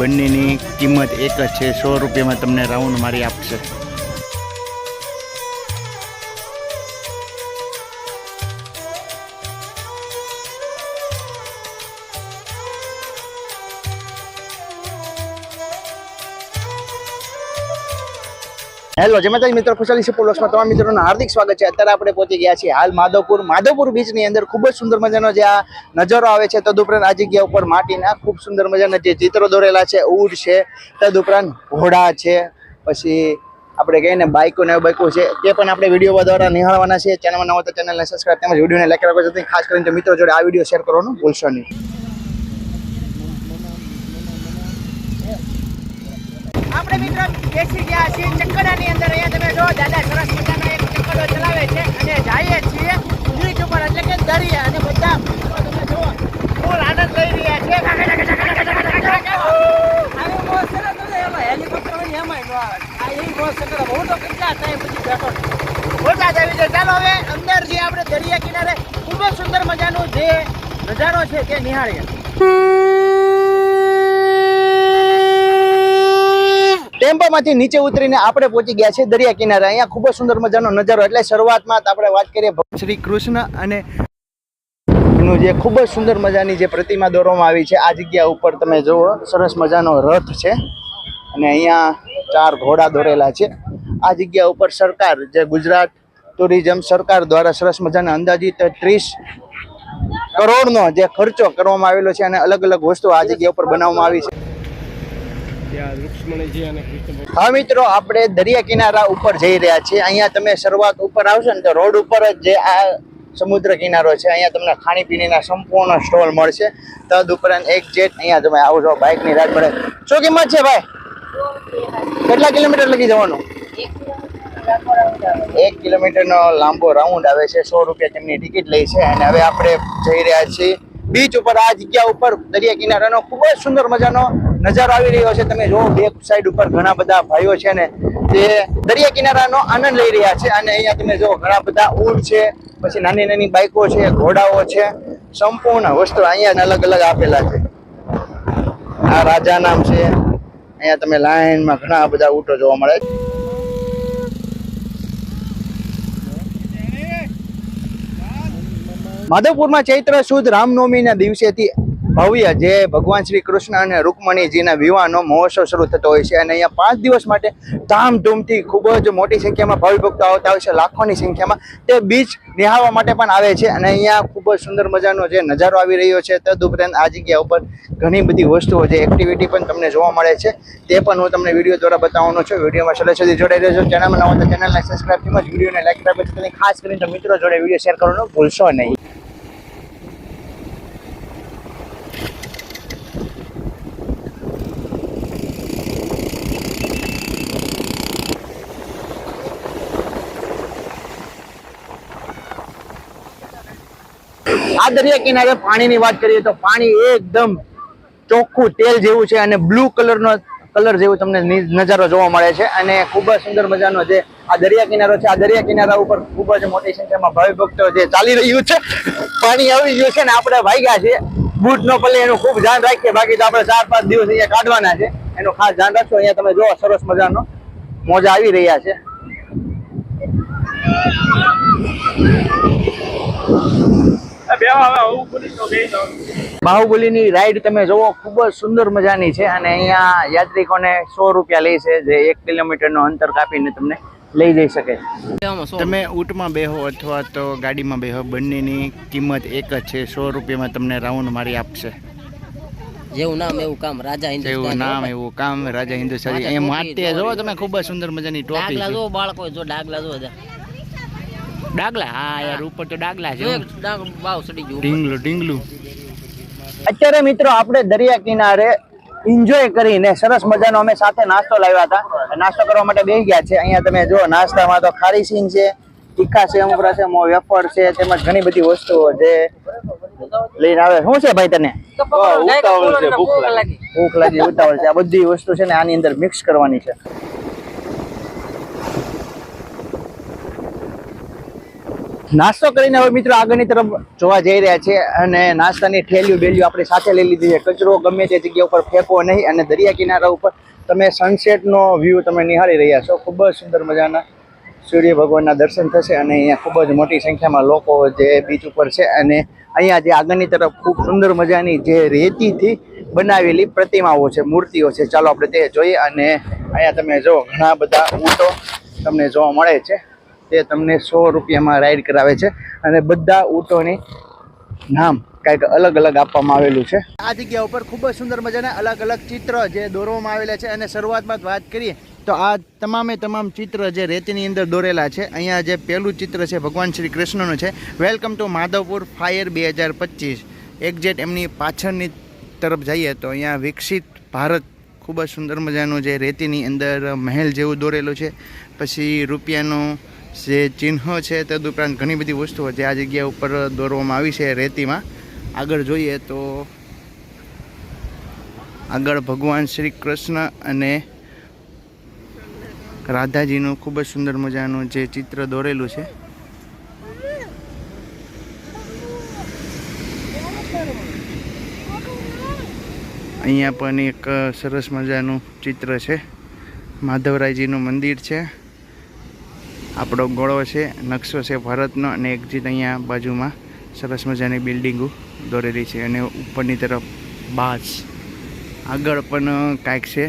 બંનેની કિંમત એક જ છે સો રૂપિયામાં તમને રાઉન્ડ મારી આપશે. હેલો, જય માતાજી, મિત્રો, ખુશાલી છે પોલોક્સમાં તમામ મિત્રોનું હાર્દિક સ્વાગત છે. અત્યારે આપણે પહોંચી ગયા છીએ હાલ માધવપુર. માધવપુર બીચની અંદર ખૂબ જ સુંદર મજાનો જે આ નજારો આવે છે તદુપરાંત આ જગ્યા ઉપર માટીના ખૂબ સુંદર મજાના જે ચિત્રો દોરેલા છે, ઊંટ છે તદુપરાંત ઘોડા છે, પછી આપણે કહીએ ને બાઇકો ને બાઇકો છે, તે પણ આપણે વીડિયો દ્વારા નિહાળવાના છે. ચેનલમાં નવો તો ચેનલને સબસ્ક્રાઈબ તેમજ વિડીયોને લાઈક રાખો છો ખાસ કરીને મિત્રો જોડે આ વીડિયો શેર કરવાનું ભૂલશો નહીં આપણે મિત્રો, બેસી ગયા છીએ ચક્કડાની અંદર. અહીંયા તમે જો દાદા સરસ મજાનો એક ચક્કડો ચલાવે છે અને જઈએ છીએ બ્રિજ ઉપર, એટલે કે દરિયા અને બધા તમે જુઓ ફૂલ આનંદ લઈ રહ્યા છે. ચાલો હવે અંદર જે આપણે દરિયા કિનારે ખૂબ જ સુંદર મજાનું જે નજારો છે તે નિહાળીએ. ટેમ્પામાંથી નીચે ઉતરીને આપણે પહોંચી ગયા છે દરિયા કિનારે. અહીંયા ખૂબ જ સુંદર મજાનો નજારો. એટલે શરૂઆતમાં આપણે વાત કરીએ શ્રી કૃષ્ણ અને એનું જે ખૂબ જ સુંદર મજાની જે પ્રતિમા દોરવામાં આવી છે. આ જગ્યા ઉપર તમે જુઓ, સરસ મજાનો રથ છે. અને અહીંયા ચાર ઘોડા દોરેલા છે. આ જગ્યા ઉપર સરકાર, જે ગુજરાત ટુરિઝમ સરકાર દ્વારા સરસ મજાના અંદાજિત ત્રીસ કરોડનો જે ખર્ચો કરવામાં આવેલો છે અને અલગ અલગ વસ્તુઓ આ જગ્યા ઉપર બનાવવામાં આવી છે. હા મિત્રો, આપણે દરિયા કિનારા ઉપર જઈ રહ્યા છીએ. અહીંયા તમે શરૂઆત ઉપર આવશો ને તો રોડ ઉપર જ જે આ સમુદ્ર કિનારો છે, અહીંયા તમને ખાણીપીણીના સંપૂર્ણ સ્ટોલ મળશે. તદ ઉપરાંત એક જેટ, અહીંયા તમે આવજો બાઇકની રાત પડે શું કિંમત છે ભાઈ? કેટલા કિલોમીટર લગી જવાનું? એક કિલોમીટરનો લાંબો રાઉન્ડ આવે છે, સો રૂપિયા તેમની ટિકિટ લે છે. અને હવે આપણે જઈ રહ્યા છીએ. બીચ ઉપર, આ જગ્યા ઉપર દરિયા કિનારાનો ખૂબ જ સુંદર મજાનો નજારો આવી રહ્યો છે. તમે જુઓ બે સાઈડ ઉપર ઘણા બધા ભાઈઓ છે ને તે દરિયા કિનારાનો આનંદ લઈ રહ્યા છે. અને અહીંયા તમે જુઓ ઘણા બધા ઊંટ છે, પછી નાની નાની બાઈકો છે, ઘોડાઓ છે. સંપૂર્ણ વસ્તુ અહીંયા અલગ અલગ આપેલા છે. આ રાજા નામ છે. અહીંયા તમે લાઈનમાં ઘણા બધા ઊંટો જોવા મળે છે. માધવપુરમાં ચૈત્ર સુદ રામનવમીના દિવસેથી ભવ્ય જે ભગવાન શ્રી કૃષ્ણ અને રૂકમણીજીના વિવાહનો મહોત્સવ શરૂ થતો હોય છે. અને અહીંયા પાંચ દિવસ માટે ધામધૂમથી ખૂબ જ મોટી સંખ્યામાં ભાવિ ભક્તો આવતા હોય છે. લાખોની સંખ્યામાં તે બીચ નિહાળવા માટે પણ આવે છે. અને અહીંયા ખૂબ જ સુંદર મજાનો જે નજારો આવી રહ્યો છે. તદુપરાંત આ જગ્યા ઉપર ઘણી બધી વસ્તુઓ જે એક્ટિવિટી પણ તમને જોવા મળે છે. તે પણ હું તમને વીડિયો દ્વારા બતાવવાનો છું. વિડીયોમાં છેલ્લે સુધી જોડાઈ રહેજો. ચેનલમાં નવો તો ચેનલને સબસ્ક્રાઈબ તેમજ વિડીયોને લાઈક રાખો છો ખાસ કરીને મિત્રો જોડે વીડિયો શેર કરવાનું ભૂલશો નહીં. દરિયા કિનારે પાણીની વાત કરીએ તો પાણી એકદમ ચોખ્ખું તેલ જેવું છે અને બ્લુ કલરનો કલર જેવું તમને નજારો જોવા મળે છે. અને ખૂબ જ સુંદર મજાનો જે આ દરિયા કિનારો છે, આ દરિયા કિનારા ઉપર ખૂબ જ મોટી સંખ્યામાં ભાવિ ભક્તો જે ચાલી રહ્યું છે. પાણી આવી ગયું છે ને આપણે ભાગ્યા છે બૂટ નો પલ્લે એનું ખૂબ ધ્યાન રાખીએ. બાકી તો આપણે ચાર પાંચ દિવસ અહીંયા કાઢવાના છે. એનું ખાસ ધ્યાન રાખજો. અહીંયા તમે જોવો સરસ મજાનો મોજા આવી રહ્યા છે. બાહુબલીની રાઈડ તમે જોવો ખૂબ જ સુંદર મજાની છે અને અહીંયા યાત્રિકોને સો રૂપિયા લે છે જે એક કિલોમીટરનું અંતર કાપીને તમને લઈ જઈ શકે તમે ઊંટમાં બેહો અથવા તો ગાડીમાં બેહો બંનેની કિંમત એક જ છે. સો રૂપિયામાં તમને રાઉન્ડ મારી આપશે. જેવું નામ એવું કામ રાજા હિન્દુસ્તાન. જેવું નામ એવું કામ રાજા હિન્દુસ્તાન. જોવો ટોપી. તમે ખૂબ જ સુંદર મજાની ટોપી ડાગલા જો બાળકો જો ડાગલા જો. ડાગલા? હા યાર ઉપર તો ડાગલા છે. બાવ સડી ગયું ઢીંગલું ઢીંગલું. અત્યારે મિત્રો આપણે દરિયા કિનારે એન્જોય કરીને સરસ મજાનો અમે સાથે નાસ્તો લાવ્યા હતા. નાસ્તો કરવા માટે બેસી ગયા છે. અહીંયા તમે જો નાસ્તામાં તો ખારી સીન છે તીખા છે ઉમરા છે મો વેફર છે તેમજ ઘણી બધી વસ્તુઓ જે લઈને આવે. શું છે ભાઈ તને? ભૂખ લાગી. ઉતાવળ છે. આ બધી વસ્તુ છે ને આની અંદર મિક્સ કરવાની છે. નાસ્તો કરીને હવે મિત્રો આગળની તરફ જોવા જઈ રહ્યા છે અને નાસ્તાની ઠેલીઓ બેલીઓ આપણે સાથે લઈ લીધી છે. કચરો ગમે તે જગ્યા ઉપર ફેંકવો નહીં અને દરિયા કિનારા ઉપર તમે સનસેટનો વ્યૂ તમે નિહાળી રહ્યા છો. ખૂબ જ સુંદર મજાના સૂર્ય ભગવાનના દર્શન થશે અને અહીંયા ખૂબ જ મોટી સંખ્યામાં લોકો જે બીચ ઉપર છે અને અહીંયા જે આગળની તરફ ખૂબ સુંદર મજાની જે રેતીથી બનાવેલી પ્રતિમાઓ છે, મૂર્તિઓ છે. ચાલો આપણે તે જોઈએ અને અહીંયા તમે જો ઘણા બધા ઊંટો તમને જોવા મળે છે. તે તમને સો રૂપિયામાં રાઈડ કરાવે છે. અને બધા ઊંટોની નામ કંઈક અલગ અલગ આપવામાં આવેલું છે. આ જગ્યા ઉપર ખૂબ જ સુંદર મજાના અલગ અલગ ચિત્ર જે દોરવામાં આવેલા છે. અને શરૂઆતમાં વાત કરીએ, તો આ તમામે તમામ ચિત્ર જે રેતીની અંદર દોરેલા છે, અહીંયા જે પહેલું ચિત્ર છે ભગવાન શ્રી કૃષ્ણનું છે. વેલકમ ટુ માધવપુર ફાયર બે હજાર પચીસ. એક્ઝેટ એમની પાછળની તરફ જઈએ તો અહીંયા વિકસિત ભારત ખૂબ જ સુંદર મજાનું જે રેતીની અંદર મહેલ જેવું દોરેલું છે. પછી રૂપિયાનું જે ચિહ્ન છે તદુપરાંત ઘણી બધી વસ્તુઓ જે આ જગ્યા ઉપર દોરવામાં આવી છે રેતીમાં. આગળ જોઈએ તો આગળ ભગવાન શ્રી કૃષ્ણ અને રાધાજીનું ખૂબ જ સુંદર મજાનું જે ચિત્ર દોરેલું છે. અહીંયા પણ એક સરસ મજાનું ચિત્ર છે. માધવરાયજીનું મંદિર છે. આપણો ગોળો છે, નકશો છે ભારતનો અને એક્ઝિટ અહીંયા બાજુમાં સરસ મજાની બિલ્ડિંગો દોરેલી છે અને ઉપરની તરફ બાજ. આગળ પણ કાંઈક છે,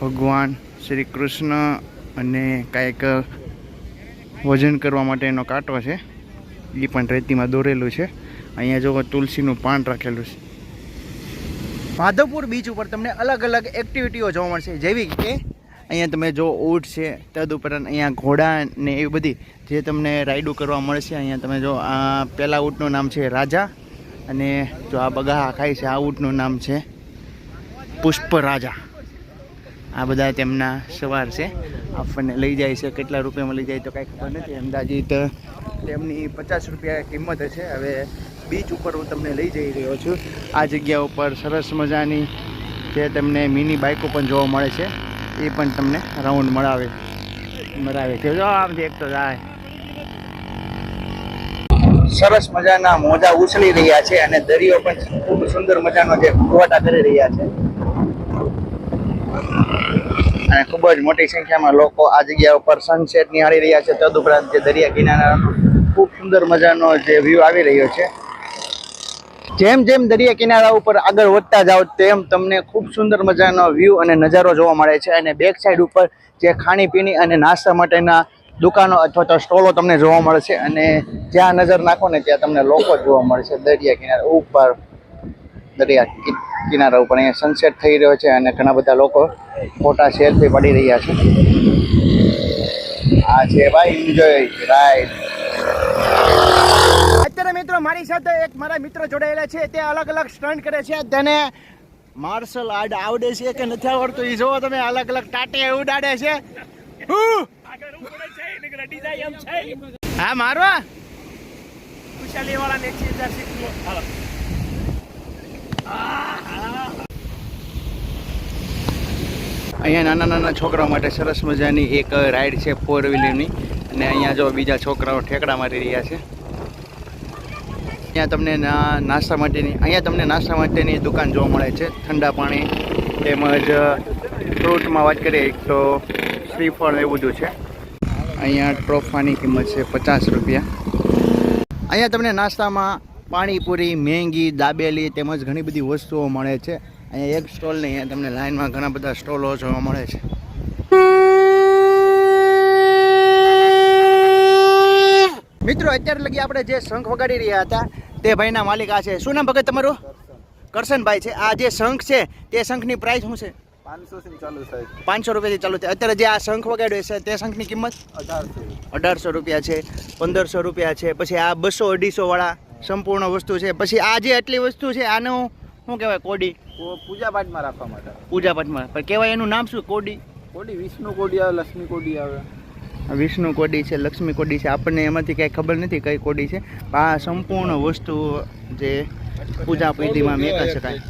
ભગવાન શ્રી કૃષ્ણ અને કાંઈક વજન કરવા માટેનો કાંટો છે એ પણ રેતીમાં દોરેલું છે. અહીંયા જો તુલસીનું પાન રાખેલું છે. માધવપુર બીચ ઉપર તમને અલગ અલગ એક્ટિવિટીઓ જોવા મળશે, જેવી કે અહીંયા તમે જો ઊંટ છે, તદ ઉપરાંત અહીંયા ઘોડા ને એવી બધી જે તમને રાઈડો કરવા મળશે, અહીંયા તમે જો આ પહેલા ઊંટનું નામ છે રાજા અને જો આ બગા ખાય છે, આ ઊંટનું નામ છે પુષ્પ રાજા. આ બધા તેમના સવાર છે. આપણને લઈ જાય છે, કેટલા રૂપિયામાં લઈ જાય તો કાંઈ ખબર નથી. અંદાજિત તેમની પચાસ રૂપિયા કિંમત છે હવે બીચ ઉપર હું તમને લઈ જઈ રહ્યો છું. આ જગ્યા ઉપર સરસ મજાની જે તમને મિની બાઇકો પણ જોવા મળે છે. એ પણ તમને રાઉન્ડ મળાવે. મળાવે. છે જો આમથી એક તો જાય. સરસ મજાના મોજા ઉછળી રહ્યા છે અને દરિયો પણ ખૂબ સુંદર મજાનો જે ફુવાટા કરી રહ્યા છે. અને ખૂબ જ મોટી સંખ્યામાં લોકો આ જગ્યા ઉપર સનસેટ નિહાળી રહ્યા છે. તદુપરાંત જે દરિયા કિનારાનો ખૂબ સુંદર મજાનો જે વ્યૂ આવી રહ્યો છે. જેમ જેમ દરિયા કિનારા ઉપર આગળ વધતા જાઓ, તેમ તમને ખૂબ સુંદર મજાનો વ્યૂ અને નજારો જોવા મળે છે. અને બેક સાઈડ ઉપર જે ખાણીપીણી અને નાસ્તા માટેના દુકાનો અથવા તો સ્ટોલો તમને જોવા મળશે અને જ્યાં નજર નાખો ને ત્યાં તમને લોકો જોવા મળશે. દરિયા કિનારા ઉપર, દરિયા કિનારા ઉપર અહીંયા સનસેટ થઈ રહ્યો છે અને ઘણા બધા લોકો ફોટા સેલ્ફી પડી રહ્યા છે. આ છે ભાઈ એન્જોય અત્યારે મિત્રો મારી સાથે એક મારા મિત્ર જોડાયેલા છે. તે અલગ અલગ સ્ટન્ટ કરે છે. તેને માર્શલ આર્ટ આવડે છે કે નથી આવડતું એ જોવો તમે અલગ અલગ ટાટે ઉડાડે છે. હું? હા મારવા. અહીંયા નાના નાના છોકરાઓ માટે સરસ મજાની એક રાઈડ છે ફોર વ્હીલરની અને અહીંયા જો બીજા છોકરાઓ ઠેકડા મારી રહ્યા છે. અહીંયા તમને નાસ્તા માટેની, અહીંયા તમને નાસ્તા માટેની દુકાન જોવા મળે છે. ઠંડા પાણી તેમજ, ફ્રૂટમાં વાત કરીએ તો શ્રીફળ એવું બધું છે. અહીંયા ટ્રોફાની કિંમત છે પચાસ રૂપિયા. અહીંયા તમને નાસ્તામાં પાણીપુરી, મેંગી, દાબેલી તેમજ ઘણી બધી વસ્તુઓ મળે છે. અહીંયા એક સ્ટોલ નહીં અહીંયા તમને લાઈનમાં ઘણા બધા સ્ટોલો જોવા મળે છે. મિત્રો અત્યારે લગી આપણે જે શંખ વગાડી રહ્યા હતા તે ભાઈના માલિક આ છે. શું નામ ભગત તમારું? કરશનભાઈ છે. આ જે શંખ છે તે શંખની પ્રાઇસ શું છે? પાંચસો રૂપિયાથી ચાલુ છે અત્યારે જે આ શંખ વગાડ્યો છે તે શંખની કિંમત? અઢારસો. અઢારસો રૂપિયા છે પંદરસો રૂપિયા છે. પછી આ બસો અઢીસો વાળા સંપૂર્ણ વસ્તુ છે. પછી આ જે આટલી વસ્તુ છે આનું શું કહેવાય કોડી? પૂજા પાઠમાં રાખવા માટે. પૂજા પાઠમાં પણ કહેવાય એનું નામ શું? કોડી? કોડી વિષ્ણુ કોડી આવે લક્ષ્મી કોડી આવે. વિષ્ણુ કોડી છે લક્ષ્મી કોડી છે આપણને એમાંથી કાંઈ ખબર નથી કઈ કોડી છે આ સંપૂર્ણ વસ્તુ જે પૂજા વિધિમાં મેકી શકાય.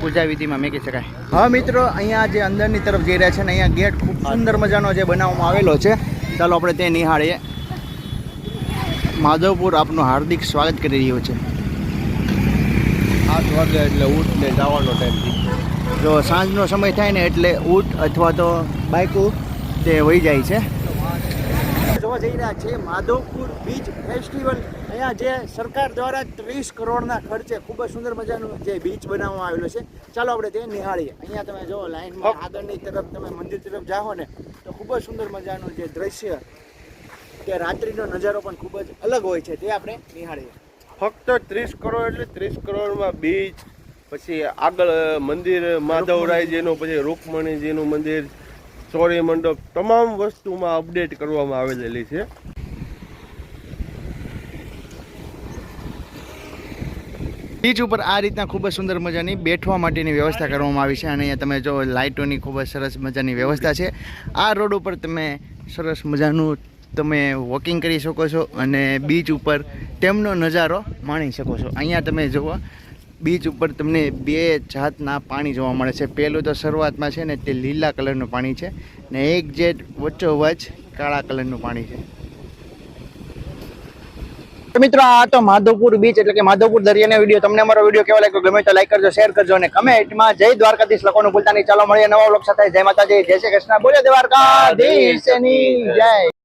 પૂજા વિધિમાં મેકી શકાય. હા મિત્રો અહીંયા જે અંદરની તરફ જઈ રહ્યા છે ને અહીંયા ગેટ ખૂબ સુંદર મજાનો જે બનાવવામાં આવેલો છે. ચાલો આપણે તે નિહાળીએ. માધવપુર આપનું હાર્દિક સ્વાગત કરી રહ્યું છે. આઠ વાગે એટલે ઊંટને જવાનો ટાઈમ જો સાંજનો સમય થાય ને એટલે ઊંટ અથવા તો બાઇકો તે વહી જાય છે. જોવા જઈ રહ્યા છે. Madhavpur beach festival. અહીંયા જે સરકાર દ્વારા ત્રીસ કરોડના ખર્ચે ખૂબ જ સુંદર મજાનું જે બીચ બનાવવામાં આવેલો છે. ચાલો આપણે તે નિહાળીએ. અહીંયા તમે જો લાઈનમાં આગળની તરફ તમે મંદિર તરફ જાઓ ને તો ખૂબ જ સુંદર મજાનું જે દ્રશ્ય કે રાત્રિનો નજારો પણ ખૂબ જ અલગ હોય છે. તે આપણે નિહાળીએ. ફક્ત ત્રીસ કરોડ એટલે ત્રીસ કરોડમાં બીચ પછી આગળ મંદિર માધવરાયજીનું પછી રૂકમણીજીનું મંદિર ચોરી મંડપ તમામ વસ્તુમાં અપડેટ કરવામાં આવેલી છે. બીચ ઉપર આ રીતના ખૂબ જ સુંદર મજાની બેઠવા માટેની વ્યવસ્થા કરવામાં આવી છે અને અહીંયા તમે જો લાઇટોની ખૂબ જ સરસ મજાની વ્યવસ્થા છે. આ રોડ ઉપર તમે સરસ મજાનું તમે વોકિંગ કરી શકો છો અને બીચ ઉપર તેમનો નજારો માણી શકો છો. અહીંયા તમે જુઓ બીચ ઉપર તમને બે જાતના પાણી જોવા મળે છે. પહેલું તો શરૂઆતમાં છે ને તે લીલા કલરનું પાણી છે ને એક જે વચ્ચોવચ કાળા કલરનું પાણી છે. મિત્રો આ તો માધવપુર બીચ એટલે કે માધવપુર દરિયાનો વીડિયો. તમને અમારો વીડિયો કેવો લાગ્યો ગમે તો લાઈક કરજો શેર કરજો અને કમેન્ટમાં જય દ્વારકાધીશ લખવાનું ભૂલતા નહીં. ચાલો મળીએ નવા બ્લોગ સાથે. જય માતાજી. જય શ્રી કૃષ્ણ. બોલે દ્વારકાધીશની. જય.